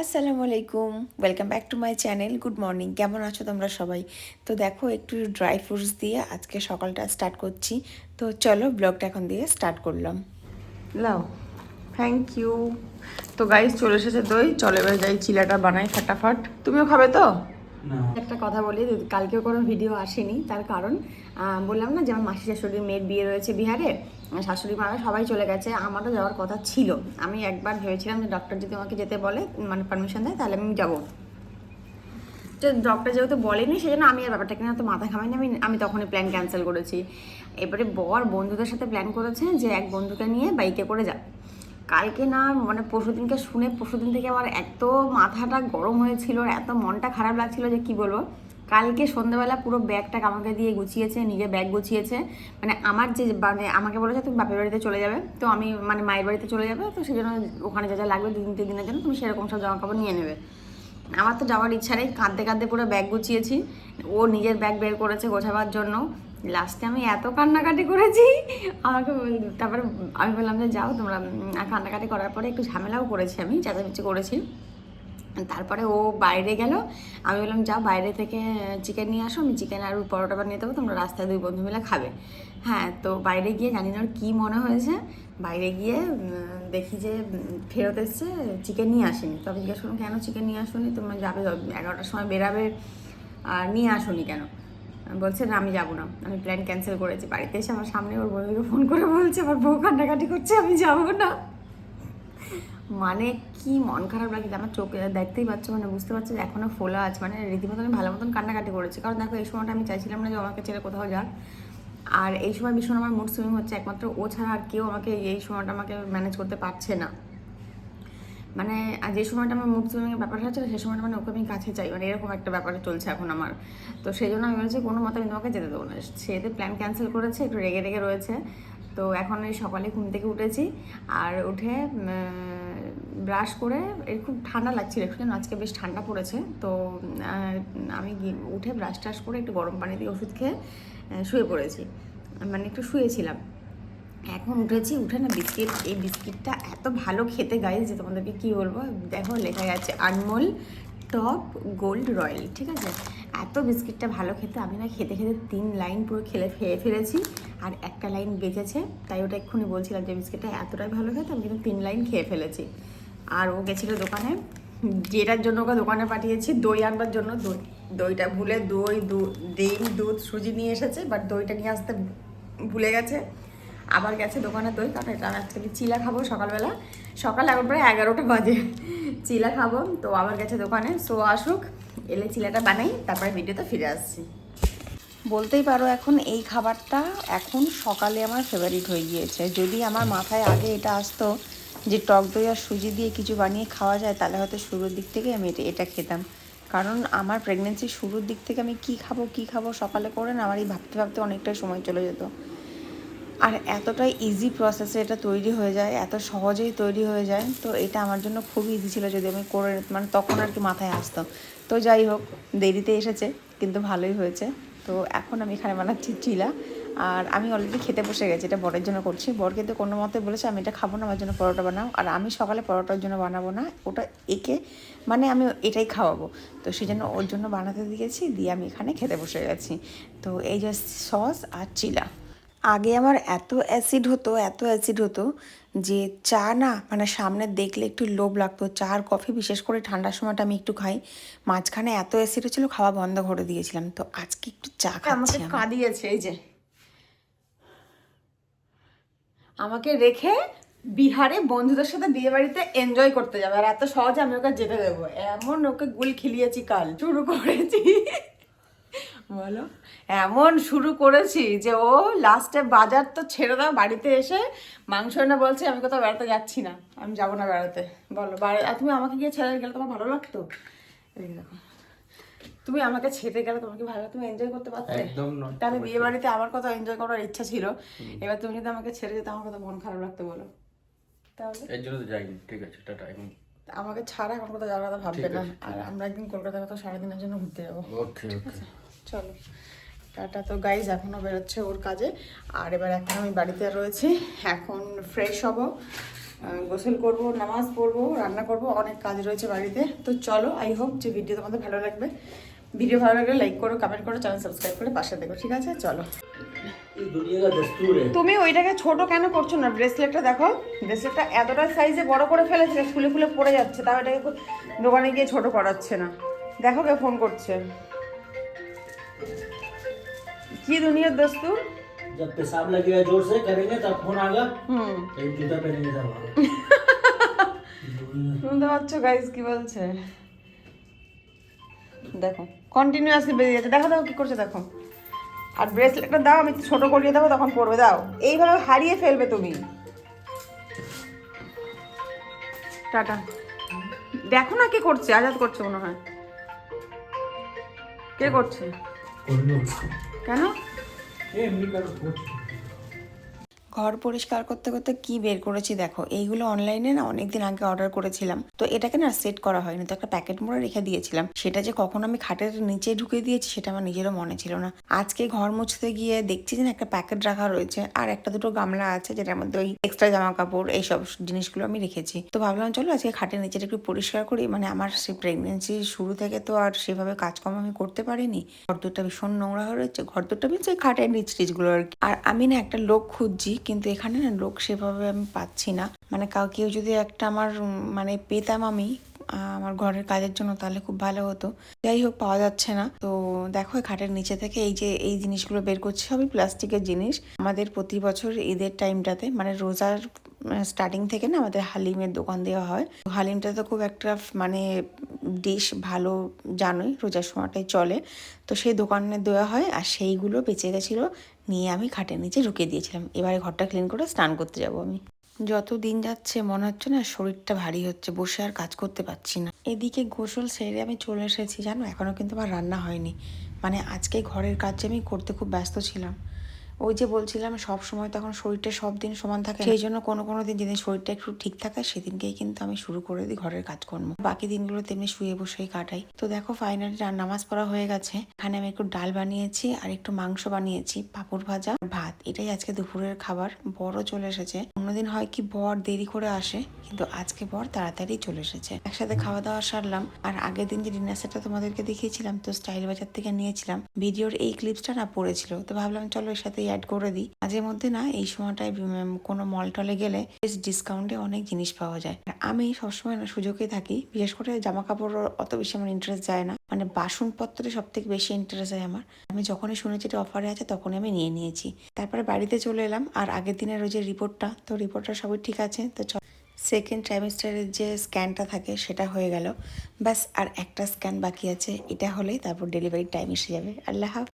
আসসালামু আলাইকুম welcome back to my channel good morning কেমন আছো তোমরা সবাই? তো দেখো একটু ড্রাই ফ্রুটস দিয়ে আজকে সকালটা স্টার্ট করছি। তো চলো ব্লগটা এখন দিয়ে স্টার্ট করলাম। লাও থ্যাংক ইউ তো গাইস চলে এসেছে দই। চলে এবার যাই চিলাটা বানাই ফাটাফাট। তুমিও খাবে তো? একটা কথা বলি কালকেও কোনো ভিডিও আসেনি তার কারণ বললাম না যে আমার মাসি শাশুড়ির মেয়ের বিয়ে রয়েছে বিহারে। শাশুড়ি মারা সবাই চলে গেছে, আমারও যাওয়ার কথা ছিল। আমি একবার ভেবেছিলাম যে ডক্টর যদি আমাকে যেতে বলে মানে পারমিশন দেয়, তাহলে আমি যাব। তো ডক্টর যেহেতু বলেনি সেই জন্য আমি আর ব্যাপারটা কিনা তো মাথা ঘামাইনি। আমি আমি তখনই প্ল্যান ক্যান্সেল করেছি। এবারে বর বন্ধুদের সাথে প্ল্যান করেছে যে এক বন্ধুকে নিয়ে বাইকে করে যা কালকে না মানে পরশুদিনকে শুনে পরশুদিন থেকে আমার এত মাথাটা গরম হয়েছিল, এত মনটা খারাপ লাগছিল যে কি বলব? কালকে সন্ধ্যাবেলা পুরো ব্যাগটা আমাকে দিয়ে গুছিয়েছে নিজে ব্যাগ গুছিয়েছে। মানে আমার যে মানে আমাকে বলেছে তুমি বাপের বাড়িতে চলে যাবে। তো আমি মানে মায়ের বাড়িতে চলে যাবে, তো সেই জন্য ওখানে যা যা লাগবে দু তিন দিনের জন্য তুমি সেরকম সব জামা কাপড় নিয়ে নেবে। আমার তো যাওয়ার ইচ্ছা নেই, কাঁদতে কাঁদতে পুরো ব্যাগ গুছিয়েছি। ও নিজের ব্যাগ বের করেছে গোছাবার জন্য। লাস্টে আমি এত কান্নাকাটি করেছি, আমাকে তারপরে আমি বললাম যে যাও তোমরা কান্নাকাটি করার পরে একটু ঝামেলাও করেছি আমি, চেঁচামেচি করেছি। তারপরে ও বাইরে গেল। আমি বললাম, যাও বাইরে থেকে চিকেন নিয়ে আসো, আমি চিকেন আর পরোটা বানিয়ে দেবো, তোমরা রাস্তায় দুই বন্ধু মিলে খাবে। হ্যাঁ তো বাইরে গিয়ে জানি না ওর কী মনে হয়েছে। বাইরে গিয়ে দেখি যে ফেরত এসছে চিকেন নিয়ে আসেনি। তবে জিজ্ঞেস করলাম, কেন চিকেন নিয়ে আসুনি? তোমরা যাবে এগারোটার সময় বেরাবে আর নিয়ে আসুনি কেন? বলছে, না, আমি যাব না। আমি প্ল্যান ক্যান্সেল করেছি। বাড়িতে এসে আমার সামনে ওর বন্ধুকে ফোন করে বলছে, আমার বউ কান্নাকাটি করছে, আমি যাব না। মানে কি মন খারাপ লাগছে আমার চোখে দেখতেই পাচ্ছ মানে বুঝতে পারছ যে এখনও ফোলা আছে। মানে রীতিমতো আমি ভালো মতন কান্নাকাটি করেছি। কারণ দেখো, এই সময়টা আমি চাইছিলাম না যে আমাকে ছেড়ে কোথাও যাক। আর এই সময় ভীষণ আমার মুড সুইং হচ্ছে। একমাত্র ও ছাড়া আর কেউ আমাকে এই সময়টা আমাকে ম্যানেজ করতে পারছে না। মানে যে সময়টা আমার মুড সুইমিংয়ের ব্যাপারটা হচ্ছে সেই সময়টা মানে ওকে আমি কাছে চাই। মানে এরকম একটা ব্যাপারে চলছে এখন আমার। তো সেই জন্য আমি বলেছি, কোনো মতে আমি তোমাকে যেতে দেবো না। সে তো প্ল্যান ক্যান্সেল করেছে, একটু রেগে রেগে রয়েছে। তো এখন এই সকালে ঘুম থেকে উঠেছি। আর উঠে ব্রাশ করে এই খুব ঠান্ডা লাগছিল একটু আজকে বেশ ঠান্ডা পড়েছে। তো আমি উঠে ব্রাশ টাশ করে একটু গরম পানি দিয়ে ওষুধ খেয়ে শুয়ে পড়েছি। মানে একটু শুয়েছিলাম। এখন উঠেছি, উঠে না বিস্কিট, এই বিস্কিটটা এত ভালো খেতে গাইজ যে তোমাদেরকে কী বলব? দেখো, লেখা গেছে আনমোল টপ গোল্ড রয়্যাল ঠিক আছে? এত বিস্কিটটা ভালো খেতে, আমি না খেতে খেতে তিন লাইন পুরো খেলে, খেয়ে ফেলেছি। আর একটা লাইন বেঁচেছে, তাই ওটা এক্ষুনি বলছিলাম যে বিস্কিটটা এতটাই ভালো খেতে, আমি কিন্তু তিন লাইন খেয়ে ফেলেছি। আর ও গেছিল দোকানে। যেটার জন্য ওকে দোকানে পাঠিয়েছি, দই আনবার জন্য দই। দইটা ভুলে দই ডিম, দুধ, সুজি নিয়ে এসেছে বাট দইটা নিয়ে আসতে ভুলে গেছে। আবার গেছে দোকানে দই, কারণ এটা অ্যাকচুয়ালি চিলা খাব সকালবেলা। সকাল এখন প্রায় এগারোটা বাজে, চিলা খাব। তো আবার গেছে দোকানে সো আসুক, এলে চিলাটা বানাই, তারপরে ভিডিওতে ফিরে আসছি। বলতেই পারো এখন এই খাবারটা এখন সকালে আমার ফেভারিট হয়ে গিয়েছে। যদি আমার মাথায় আগে এটা আসতো যে টক দই আর সুজি দিয়ে কিছু বানিয়ে খাওয়া যায়, তাহলে হয়তো শুরুর দিক থেকে আমি এটা এটা খেতাম। কারণ আমার প্রেগনেন্সির শুরুর দিক থেকে আমি কি খাব কি খাব সকালে করে না, আমার এই ভাবতে ভাবতে অনেকটাই সময় চলে যেত। আর এতটাই ইজি প্রসেসে এটা তৈরি হয়ে যায়, এত সহজেই তৈরি হয়ে যায়, তো এটা আমার জন্য খুব ইজি ছিল যদি আমি করে মানে তখন আর কি মাথায় আসতো। তো যাই হোক, দেরিতে এসেছে, কিন্তু ভালোই হয়েছে। তো এখন আমি এখানে বানাচ্ছি চিলা আর আমি অলরেডি খেতে বসে গেছি এটা বরের জন্য করছি। বর কিন্তু কোনো মতে বলেছে আমি এটা খাব না আমার জন্য পরোটা বানাও। আর আমি সকালে পরোটার জন্য বানাবো না ওটা একে মানে আমি এটাই খাওয়াবো। তো সেই জন্য ওর জন্য বানাতে দিয়েছি দিয়ে আমি এখানে খেতে বসে গেছি। তো এই যে সস আর চিলা আগে আমার এত অ্যাসিড হতো এত অ্যাসিড হতো যে চা না মানে সামনে দেখলে একটু লোভ লাগতো। চা আর কফি বিশেষ করে ঠান্ডার সময়টা আমি একটু খাই। মাঝখানে এত অ্যাসিড হচ্ছিল খাওয়া বন্ধ করে দিয়েছিলাম। তো আজকে একটু চা খাচ্ছি আমি। কাঁদিয়েছে এই যে। আমাকে রেখে বিহারে বন্ধুদের সাথে বিয়ে বাড়িতে এনজয় করতে যাবে। আর এত সহজে আমি ওকে যেতে দেবো। এমন ওকে গুল খিলিয়েছি কাল। শুরু করেছি। বলো। এমন শুরু করেছি যে ও লাস্টে বাজার তো ছেড়ে দাও, বাড়িতে এসে মাংস এনে বলছে, আমি কোথাও বেড়াতে যাচ্ছি না। আমি যাব না বেড়াতে। বলো তুমি আমাকে গিয়ে ছেড়ে গেলে তোমার ভালো লাগতো? এই দেখো। তুমি আমাকে ছেড়ে গেলে তোমাকে ভালো তুমি এনজয় করতে পারতে? একদম। তাহলে বিয়ে বাড়িতে আমার কথা এনজয় করার ইচ্ছা ছিল। এবার তুমি যদি আমাকে ছেড়ে যেতে আমার কথা মন খারাপ লাগতো বলো। তাহলে? এর জন্য তো যাইনি। ঠিক আছে টাটা এখন। আমাকে ছাড়া এখন কোথাও যাওয়ার কথা ভাববে না। আর আমরা একদিন কলকাতার কথা সারাদিনের জন্য ঘুরতে যাব। ওকে ওকে। চলো। টাটা। তো গাইজ এখনও বেরোচ্ছে ওর কাজে। আর এবার এখন আমি বাড়িতে রয়েছি। এখন ফ্রেশ হব গোসল করব নামাজ পড়ব রান্না করব অনেক কাজ রয়েছে বাড়িতে। তো চলো আই হোপ যে ভিডিও তোমাদের ভালো লাগবে। ভিডিও ভালো লাগলে লাইক করো কমেন্ট করো চ্যানেল সাবস্ক্রাইব করে পাশে দেখো ঠিক আছে চলো ये दुनिया का दस्तूर है তুমি ওইটাকে ছোট কেন করছো না ব্রেসলেটটা দেখো ব্রেসলেটটা এতটা সাইজে বড় করে ফেলেছে ফুলে ফুলে পড়ে যাচ্ছে তাও এটাকে খুব- দোকানে গিয়ে ছোট করাচ্ছে না দেখো কে ফোন করছে কি দুনিয়ার দস্তুর जब पेशाब लगेगा जोर से करेंगे तब फोन आएगा হুম कहीं जूता पहनेंगे तब आएगा दुनिया- শুনতে পাচ্ছ গাইজ কি বলছে দেখো কন্টিনিউয়াসলি বেরিয়ে যাচ্ছে। দেখো দেখো কী করছে দেখো। আর ব্রেসলেটটা দাও আমি ছোটো করিয়ে দেবো তখন পরবে দাও। এইভাবে হারিয়ে ফেলবে তুমি। টাটা। দেখো না কে করছে আজাদ করছে মনে হয়। কে করছে? কেন? ঘর পরিষ্কার করতে করতে কি বের করেছি দেখো। এইগুলো অনলাইনে না অনেকদিন আগে অর্ডার করেছিলাম। তো এটাকে না সেট করা হয়নি, তো একটা প্যাকেট মোড়ে রেখে দিয়েছিলাম। সেটা যে কখন আমি খাটের নিচে ঢুকে দিয়েছি, সেটা আমার নিজেরও মনে ছিল না। আজকে ঘর মুছতে গিয়ে দেখছি যে একটা প্যাকেট রাখা রয়েছে, আর একটা দুটো গামলা আছে, যেটার মধ্যে ওই এক্সট্রা জামা কাপড় এইসব জিনিসগুলো আমি রেখেছি। তো ভাবলাম, চলো আজকে খাটের নিচেটা একটু পরিষ্কার করি। মানে আমার সেই প্রেগনেন্সি শুরু থেকে তো আর সেভাবে কাজকর্ম আমি করতে পারিনি। ঘর দুটা ভীষণ নোংরা হয়ে রয়েছে। ঘর দুটা মিনস ওই খাটের নিচ টিচগুলো আর কি। আর আমি না একটা লোক খুঁজছি কিন্তু এখানে না লোক সেভাবে আমি পাচ্ছি না। মানে কাউকেও যদি একটা আমার মানে পেতাম আমি আমার ঘরের কাজের জন্য তাহলে খুব ভালো হতো। যাই হোক, পাওয়া যাচ্ছে না। তো দেখো খাটের নিচে থেকে এই যে, এই জিনিসগুলো বের করছে সবই প্লাস্টিকের জিনিস। আমাদের প্রতি বছর ঈদের টাইমটাতে মানে রোজার স্টার্টিং থেকে না আমাদের হালিমের দোকান দেওয়া হয়। হালিমটা তো খুব একটা মানে ডিশ ভালো জানোই রোজার সময়টাই চলে। তো সেই দোকানে দেওয়া হয় আর সেইগুলো বেঁচে গেছিল, নিয়ে আমি খাটের নিচে ঢুকিয়ে দিয়েছিলাম। এবারে ঘরটা ক্লিন করে স্নান করতে যাব আমি। যত দিন যাচ্ছে মনে হচ্ছে না শরীরটা ভারী হচ্ছে, বসে আর কাজ করতে পারছি না। এদিকে গোসল সেরে আমি চলে এসেছি, জানো? এখনও কিন্তু আমার রান্না হয়নি। মানে আজকে ঘরের কাজ আমি করতে খুব ব্যস্ত ছিলাম। ওই যে বলছিলাম, সব সময় তখন শরীরটা সব দিন সমান থাকে সেই জন্য কোনো কোনো দিন যেদিন শরীরটা একটু ঠিক থাকে, সেদিনকেই কিন্তু আমি শুরু করে দিই ঘরের কাজকর্ম। বাকি দিনগুলো তেমনি শুয়ে বসেই কাটাই। তো দেখো ফাইনালি নামাজ পড়া হয়ে গেছে। এখানে আমি একটু ডাল বানিয়েছি আর একটু মাংস বানিয়েছি, পাঁপড় ভাজা, ভাত। এটাই আজকে দুপুরের খাবার। বড় চলে এসেছে। অন্যদিন হয় কি বর দেরি করে আসে, কিন্তু আজকে বর তাড়াতাড়ি চলে এসেছে। একসাথে খাওয়া দাওয়া সারলাম। আর আগের দিন যে ডিনার সেটটা তোমাদেরকে দেখিয়েছিলাম, তো স্টাইল বাজার থেকে নিয়েছিলাম। ভিডিওর এই ক্লিপসটা না পড়েছিল। তো ভাবলাম চলো এর সাথে অ্যাড করে দিই। মাঝে মধ্যে না, এই সময়টায় কোনো মল টলে গেলে বেশ ডিসকাউন্টে অনেক জিনিস পাওয়া যায়। আমি সবসময় না সুযোগেই থাকি, বিশেষ করে জামা কাপড় অত বেশি আমার ইন্টারেস্ট যায় না। মানে বাসনপত্রে সব থেকে বেশি ইন্টারেস্ট হয় আমার। আমি যখনই শুনেছি এটা অফারে আছে, তখনই আমি নিয়ে নিয়েছি। তারপরে বাড়িতে চলে এলাম, আর আগের দিনের ওই যে রিপোর্টটা তো রিপোর্টটা সবই ঠিক আছে। তো সেকেন্ড ট্রাইমেস্টারের যে স্ক্যানটা থাকে, সেটা হয়ে গেল। ব্যাস, আর একটা স্ক্যান বাকি আছে, এটা হলেই তারপর ডেলিভারি টাইম এসে যাবে। আল্লাহ।